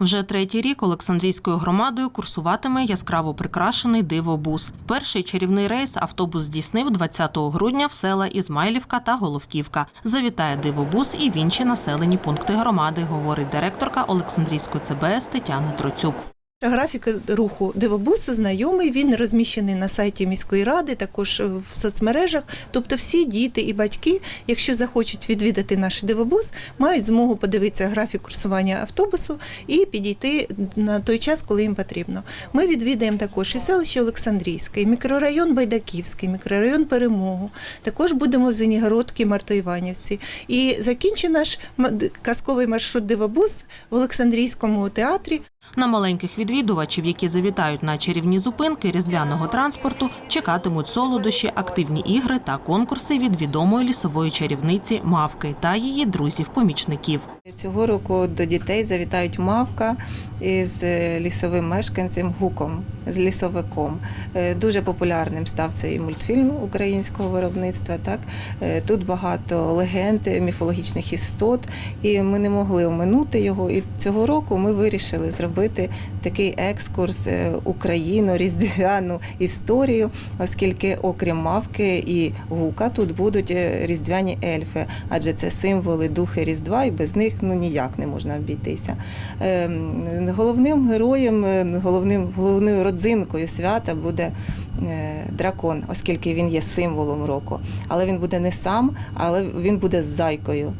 Вже третій рік Олександрійською громадою курсуватиме яскраво прикрашений дивобус. Перший чарівний рейс автобус здійснив 20 грудня в села Ізмайлівка та Головківка. Завітає дивобус і в інші населені пункти громади, говорить директорка Олександрійської ЦБС Тетяна Троцюк. Графік руху дивобусу знайомий. Він розміщений на сайті міської ради, також в соцмережах. Тобто, всі діти і батьки, якщо захочуть відвідати наш дивобус, мають змогу подивитися графік курсування автобусу і підійти на той час, коли їм потрібно. Ми відвідаємо також і селище Олександрійське, і мікрорайон Байдаківський, мікрорайон Перемогу. Також будемо в Зенігородці, Мартоїванівці. І закінчить наш казковий маршрут дивобус в Олександрійському театрі. На маленьких відвідувачів, які завітають на чарівні зупинки різдвяного транспорту, чекатимуть солодощі, активні ігри та конкурси від відомої лісової чарівниці Мавки та її друзів-помічників. Цього року до дітей завітають мавка із е, лісовим мешканцем Гуком, з лісовиком. Е, Дуже популярним став цей мультфільм українського виробництва. Так Е, тут багато легенд, міфологічних істот, і ми не могли оминути його. І цього року ми вирішили зробити такий екскурс е, Україну, різдвяну історію, оскільки окрім мавки і гука тут будуть е, різдвяні ельфи, адже це символи духи Різдва, і без них ну ніяк не можна обійтися. Ем, Головним героєм, е, головним головною родзинкою свята буде дракон, оскільки він є символом року. Але він буде не сам, але він буде зайкою.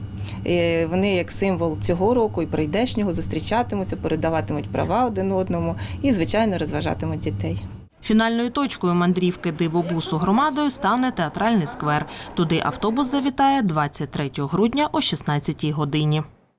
Вони як символ цього року і прийдешнього зустрічатимуться, передаватимуть права один одному і, звичайно, розважатимуть дітей. Фінальною точкою мандрівки дивобусу громадою стане театральний сквер. Туди автобус завітає 23 грудня о 16 годині.